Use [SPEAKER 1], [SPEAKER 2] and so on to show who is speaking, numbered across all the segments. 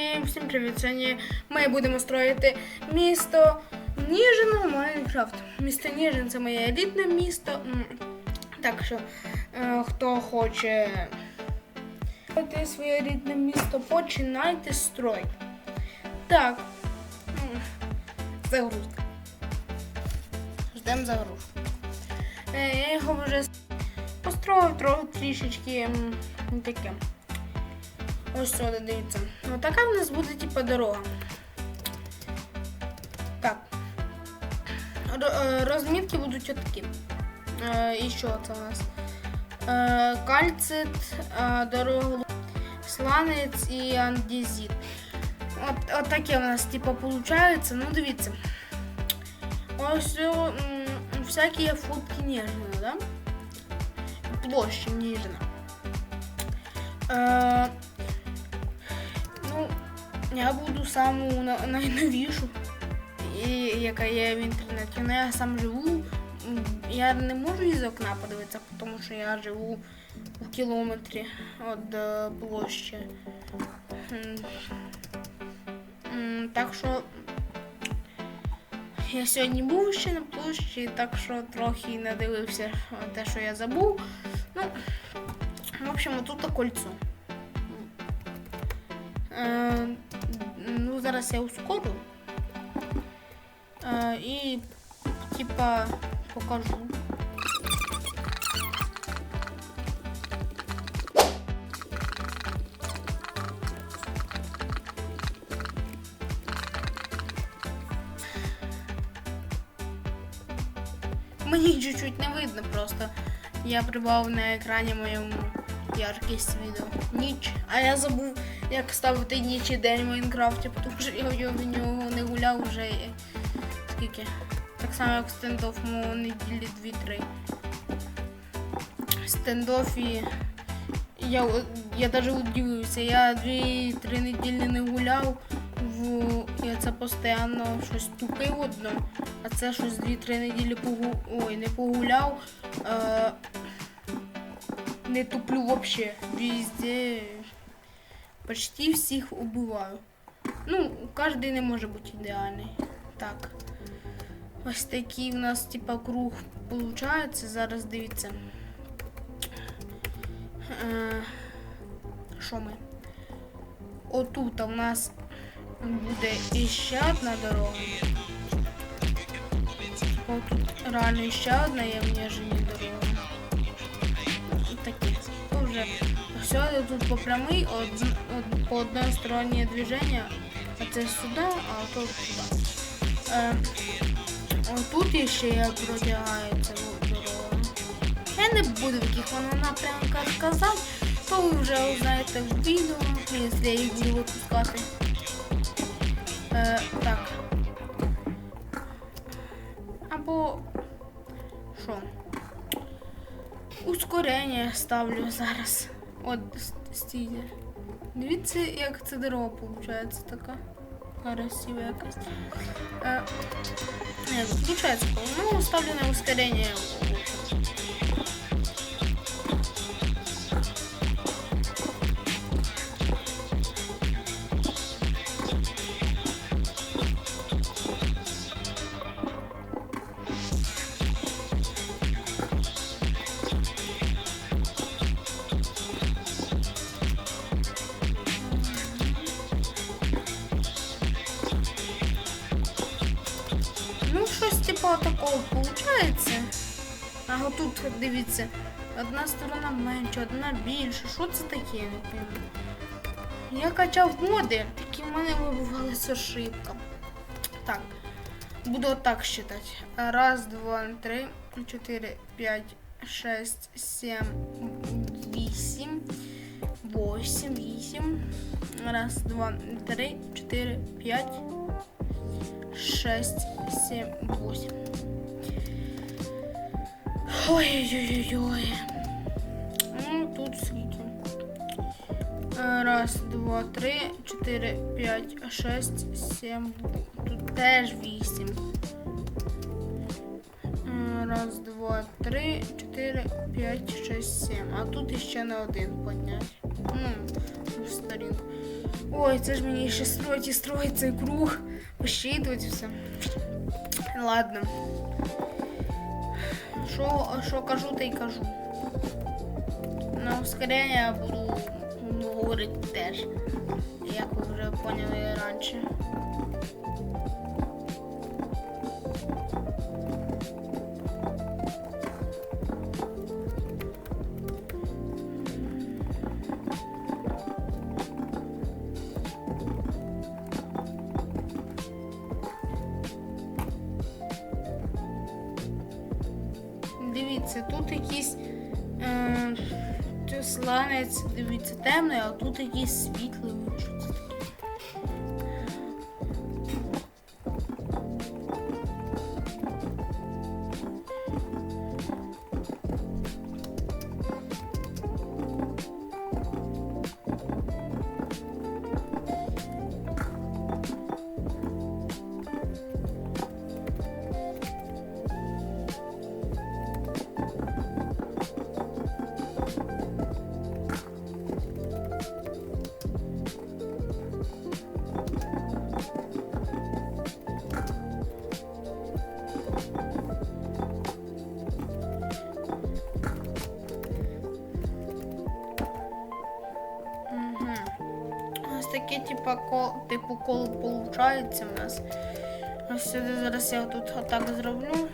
[SPEAKER 1] І всім привіт! Сьогодні ми будемо строїти місто Ніжин Майнкрафт. Місто Ніжин це моє елітне місто. Так що, е, хто хоче строїти своє рідне місто, починайте строй. Так. Загрузка. Ждемо загрузку. Е, Я його вже построїв трішечки таке. Ось сюди, дивіться. Ну така в нас буде типа дорога. Так. Р- е, розмітки будуть отакі. Е, І що це у нас? Е, Кальцит, е, дорога, сланець і андезит. От, от таке у нас типа виходить. Ну дивіться. Ось о, м, всякі є фотки ніжної, да? Площі ніжна. Е, я буду саму на- найновішу, яка є в інтернеті. Ну, я сам живу. Я не можу із окна подивитися, тому що я живу в кілометрі від е, площі. Так що я сьогодні був ще на площі, так що трохи не дивився те, що я забув. Ну, в общем, тут кольцо. Ну, зараз я ускорю. Е, і типа покажу. Мені чуть-чуть не видно просто. Я прибав на екрані моєму яркість відео. Ніч. А я забув, як ставити ніч і день в Майнкрафті, тому що я в нього не гуляв вже скільки. Так само, як в стендоф неділі 2-3. Стендофі. Я, я навіть удивився, я 2-3 неділі не гуляв. В, я це постійно щось тупив одно, а це щось 2-3 неділі погу... Ой, не погуляв. Е... Не туплю вообще. Везде почти всіх убиваю. Ну, кожен не може бути ідеальний. Так. Ось такий у нас типа круг получається. Зараз дивіться. Е, Що ми? Отут у нас буде іще одна дорога. Отут реально ще одна є в Ніжині дорога. Ну, все тут по прямой, од, од- по одной стороне движения, а це сюди, а то туди. Е, тут ще як протягається дорога. Я не буду в яких вона напрямках казати, то ви вже узнаєте в відео, якщо я їх буду випускати. Е, так. Або Ускорення ставлю зараз. От с- стійте. Дивіться, як ця дорога виходить така. Красива якась. Е, не, включається. Ну, ставлю на ускорення. типу такого виходить. А тут, дивіться, одна сторона менша, одна більша. Що це таке, я не. Я качав моди, такі в мене вибувалася ошибка. Так, буду отак считати. Раз, два, три, чотири, п'ять, шесть, сім, вісім, восемь, вісім. Раз, два, три, чотири, п'ять. 6, 7, 8. Ой-ой-ой-ой. Ну, тут скільки. Раз, два, три, чотири, п'ять, шесть, сім. Тут теж вісім. Раз, два, три, чотири, п'ять, шесть, сім. А тут іще на один підняти. Ну, в. Ой, це ж мені ще строїть і строїть цей круг. Посчитувати все. Ладно. Що, що кажу, то й кажу. На ускорення я буду говорить теж. Як ви вже поняли раніше. Темний, а тут якийсь світлий. Типа, кол, типу, коло получається в нас. Ось сюди зараз я тут отак зроблю.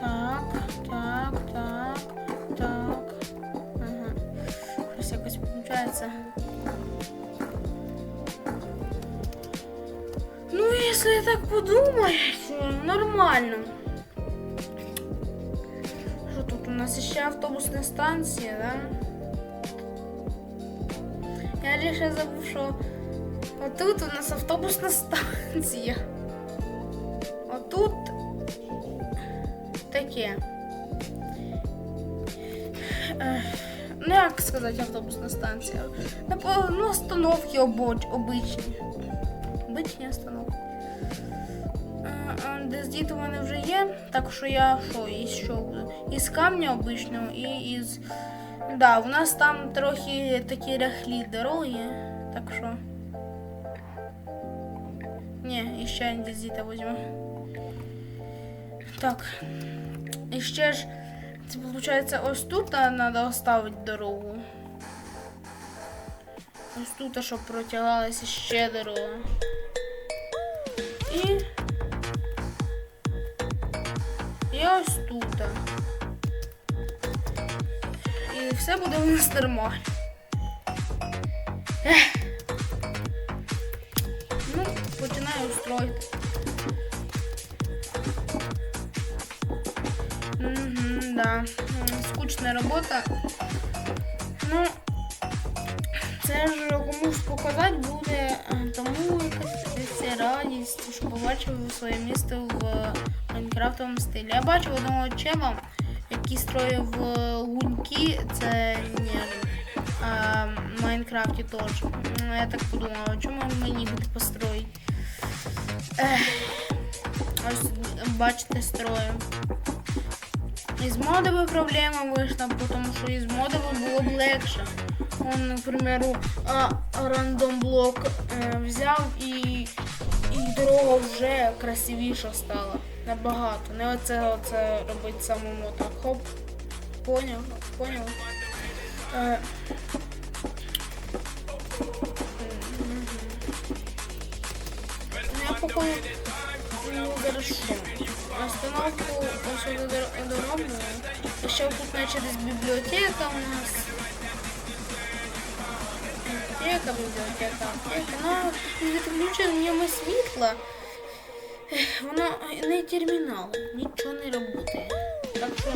[SPEAKER 1] Так, так, так, так. Ага. Ось якось виходить. Ну, якщо я так подумаю, то нормально. Що тут у нас ще автобусна станція, да? Я лише забув, що отут у нас автобусна станція. Отут таке. Ну, як сказати автобусна станція? Ну, остановки обичні. Обичні остановки. Е, е, Десь діти у мене вже є, так що я що, із що? Із камня обичного і із. Да, у нас там трохи такі ряхлі дороги, так що. Ні, і ще десь візьму. Так. І ще ж, це виходить, ось тут треба оставити дорогу. Ось тут, щоб протягалася ще дорога. І. І ось тут. Все буде у нас нормально. Ну, починаю строїти. Угу, да. Скучна робота. Ну, це ж комусь показати буде тому якась радість, що побачив своє місто в майнкрафтовому стилі. Я бачив одного чела, який строїв е, гуньки, це не в Майнкрафті теж. Ну, Я так подумала, чому мені буде построїти? Ось бачите, строю. Із модами проблема вийшла, тому що із модами було б легше. Он, наприклад, рандом блок е, взяв і, і дорога вже красивіша стала. Набагато. Не оце, оце робить самому так. Хоп. Поняв, поняв. Е. Ну, я поки зараз? Остановку ось дороблю. Ще тут наче десь бібліотека у нас. Бібліотека, бібліотека, аптека. Ну, з відключеннями світла. Воно не термінал, нічого не працює. Так що,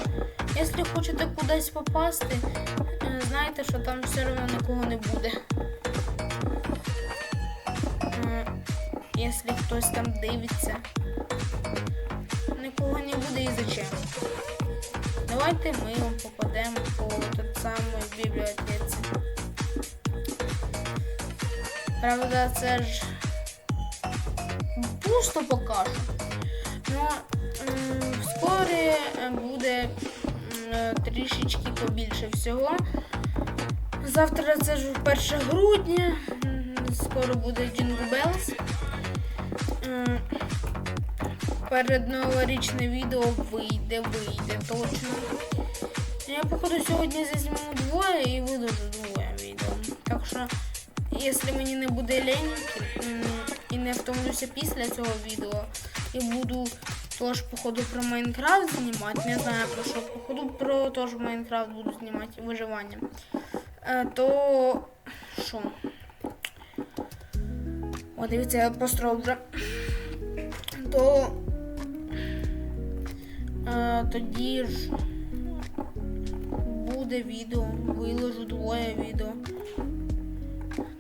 [SPEAKER 1] якщо хочете кудись попасти, е, знайте, що там все одно нікого не буде. Е, Якщо хтось там дивиться. Нікого не буде і зачем. Давайте ми вам попадемо по тут самої бібліотеці. Правда, це ж пусто поки що. Ну, вскоре е, буде е, трішечки побільше всього. Завтра це ж 1 грудня, скоро буде Jingle Bells. Е, Передноворічне відео вийде, вийде точно. Я походу сьогодні візьму двоє і видажу двоє відео. Так що, якщо мені не буде лень не втомлюся після цього відео, і буду теж походу про Майнкрафт знімати, не знаю про що, походу про теж Майнкрафт буду знімати виживання. Е, то що? О, дивіться, я построїв вже. То е, тоді ж буде відео, виложу двоє відео.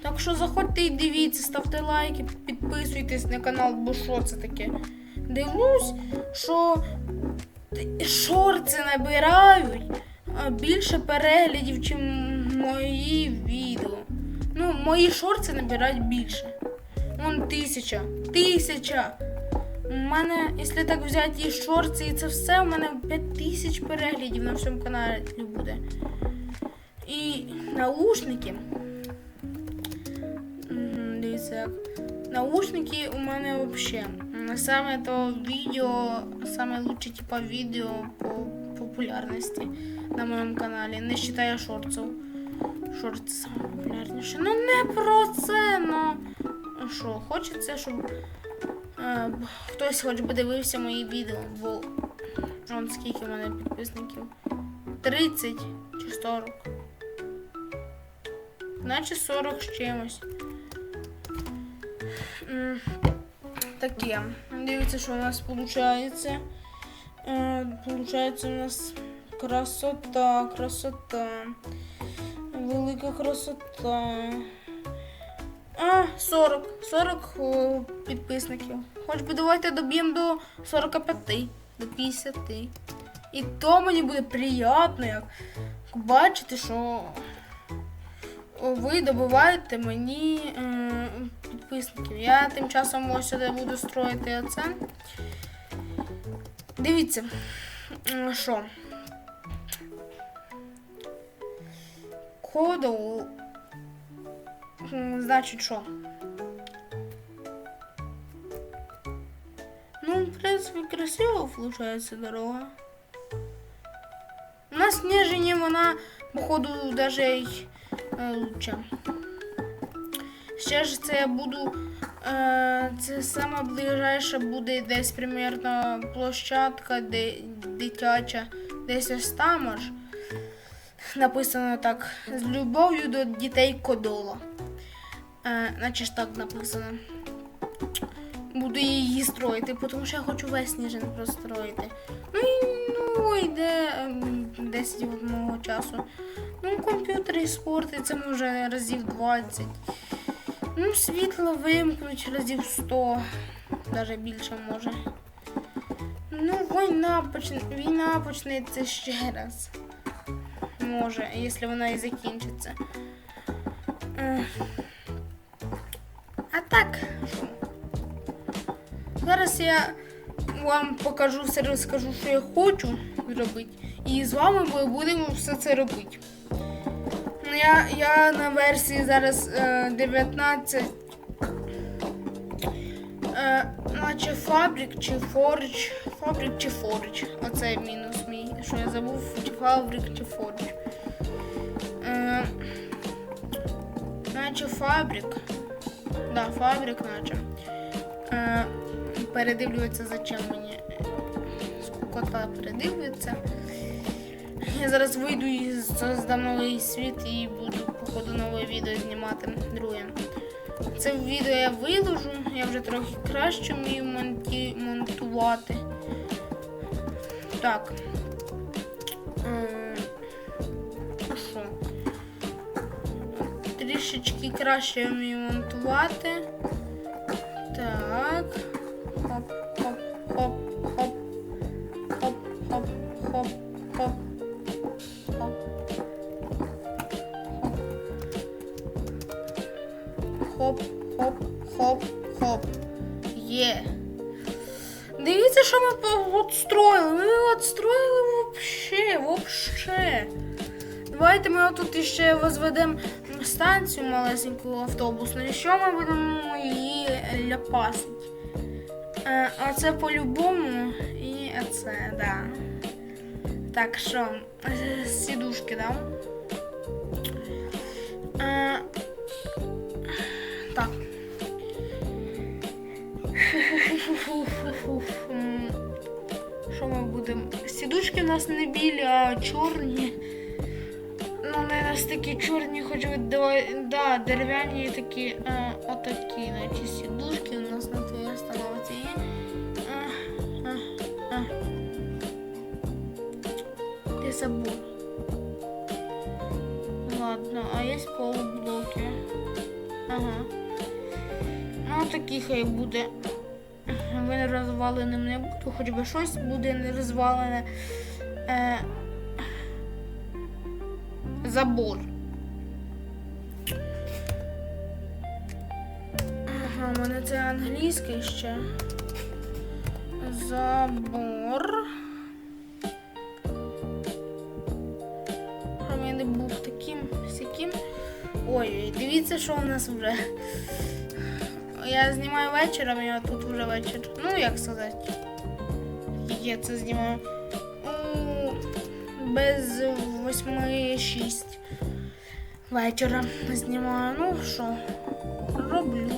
[SPEAKER 1] Так що заходьте і дивіться, ставте лайки, підписуйтесь на канал, бо що це таке. Дивлюсь, що шорти набирають більше переглядів, ніж мої відео. Ну, мої шорти набирають більше. Вон тисяча. Тисяча. У мене, якщо так взяти і шорти, і це все, у мене 5 тисяч переглядів на всьому каналі буде. І наушники. Як. Наушники у мене взагалі. Саме то відео, саме лучше типа відео по популярності на моєму каналі. Не вважаю шортів. Шорти саме популярніше. Ну не про це, ну. Що, хочеться, щоб е, хтось хоч би дивився мої відео, бо он скільки в мене підписників? 30 чи 40. Наче 40 з чимось. Таке. Дивіться, що у нас виходить. Е, Получається у нас красота, красота. Велика красота. А, 40. 40 підписників. Хоч би давайте доб'ємо до 45, до 50. І то мені буде приємно, як бачити, що ви добиваєте мені підписників. Я тим часом ось сюди буду строїти оце. Дивіться, що. Коду. Значить, що? Ну, в принципі, красиво виходить дорога. У нас ніжені вона, походу, даже й е, лучше. Ще ж це я буду. Е, це саме ближайше буде десь примірно площадка де, дитяча, десь ось там аж. Написано так. З любов'ю до дітей Кодола. Е, наче ж так написано. Буду її строїти, тому що я хочу весь сніжин простроїти. Ну і ну, йде ем, 10 одного часу. Ну, комп'ютер і спортиться може разів 20. Ну, світло вимкнуть разів 100, навіть більше може. Ну, війна почне, війна почнеться ще раз. Може, якщо вона і закінчиться. А так? Зараз я вам покажу все розкажу, що я хочу зробити. І з вами ми будемо все це робити. Я, я на версії зараз е, 19. Е, наче фабрик чи фордж. Фабрик чи фордж. Оце мінус мій. Що я забув, чи фабрик чи фордж. Е, наче фабрик. Да, фабрик наче. Е, передивлюється, зачем мені скукота передивлюється. Я зараз вийду і создам новий світ і буду, походу, нове відео знімати друге. Це відео я виложу, я вже трохи краще вмію монті... монтувати. Так. Ем, А що? Трішечки краще вмію монтувати. Так. Хоп, хоп, хоп, хоп. Є. Дивіться, що ми отстроїли. Ми отстроїли вообще, вообще. Давайте ми отут іще возведемо станцію малесеньку автобусну. І що ми будемо її ляпасити? Е, А це по-любому і це, да. Так, що, е, сідушки, да? Нас не білі, а чорні. Ну, вони нас такі чорні, хоч да, дерев'яні такі, е, отакі, наче сідушки у нас на твоїй становці є. Ти забув. Ладно, а є полублоки. Ага. Ну, такі хай буде. Ви розваленим не буду, хоч би щось буде не розвалене. Е, забор. Ага, у мене це англійське ще. Забор. Щоб я не був таким сяким. Ой, дивіться, що у нас вже. Я знімаю вечором, я тут вже вечір. Ну, як сказати. Я це знімаю. Без восьми шість вечора знімаю. Ну що, роблю.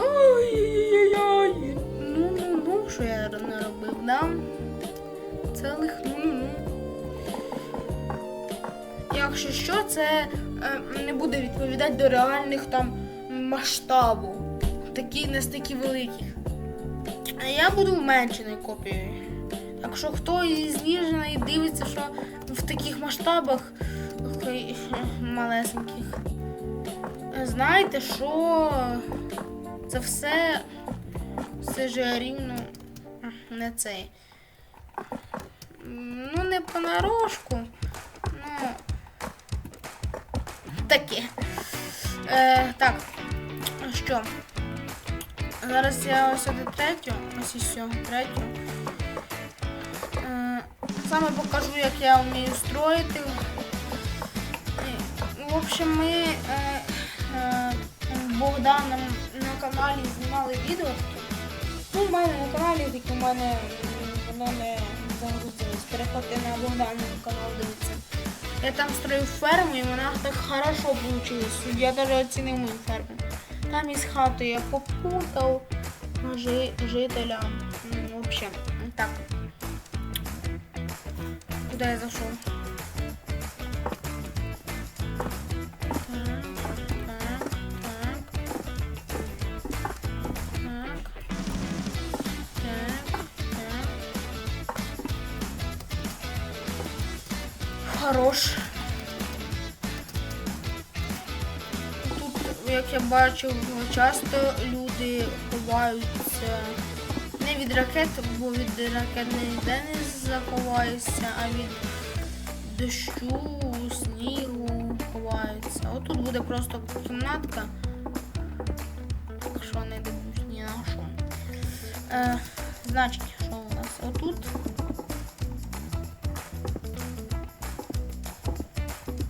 [SPEAKER 1] Ой-ой-ой. Ну, ну, ну, що я не робив, да? Цілих ну, ну. Якщо що, це е, не буде відповідати до реальних там масштабу. Такі не такі великі. А я буду вменшеною копією. Так що хто із Ніжина дивиться, що в таких масштабах малесеньких. Знаєте, що це все, все ж рівно не цей. Ну, не понарошку. Ну, таке. Е, так, що? Зараз я ось сюди третю, ось і все, третю. Саме покажу, як я вмію строїти. В общем, ми е, Богданом на каналі знімали відео. Ну, в мене на каналі, тільки в мене воно не загрузилось. Переходьте на Богдан канал, дивіться. Я там строю ферму, і вона так хорошо получилось. Я даже оцінив мою ферму. Там із хати я попутав жи, жителя. М, В общем, Куди я так. Хорош. Тут, як я бачив, часто люди ховаються від ракет, бо від ракет ніде не заховаєшся, а від дощу, снігу ховаються. Отут буде просто кімнатка. Так що не дивлюсь ні на що. Е, значить, що у нас? Отут.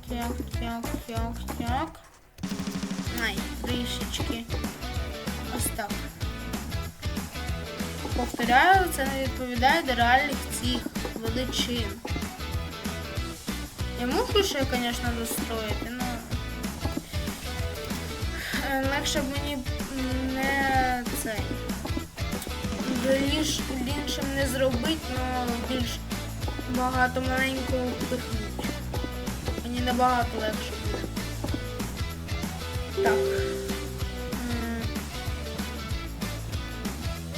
[SPEAKER 1] Так, так, так, так. Ай, трішечки. Ось так. Повторяю, це не відповідає до реальних цих величин. Я можу ще, звісно, достроїти, але е, легше б мені не цей. Більш більшим не зробити, але більш багато маленького впихнути. Мені набагато легше буде. Так.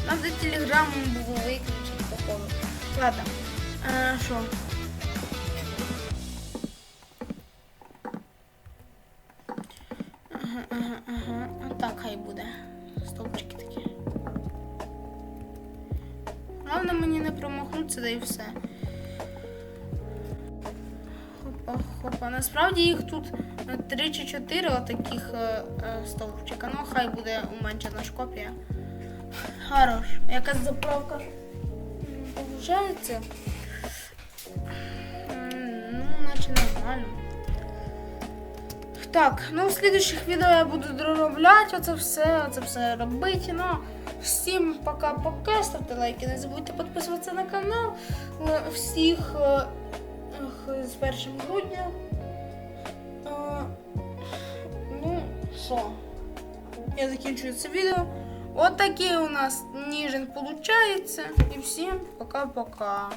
[SPEAKER 1] Надо телеграмму було виключити походу. Ладно. А, що? Ага, ага, ага. А так хай буде. Стовпчики такі. Головне мені не промахнутися, да і все. Хопа, хопа. Насправді їх тут е, три чи чотири отаких е, е, стовпчика. Ну, хай буде уменшена ж копія. Хорош. Якась заправка м, Ну, наче нормально. Так, ну в слідучих відео я буду доробляти оце все, оце все робити. Ну, всім пока-пока, ставте лайки, не забудьте підписуватися на канал. Е, Всіх е, з 1 грудня. Е, Ну, що? Я закінчую це відео. От такие у нас Нижин получается. И всем пока-пока.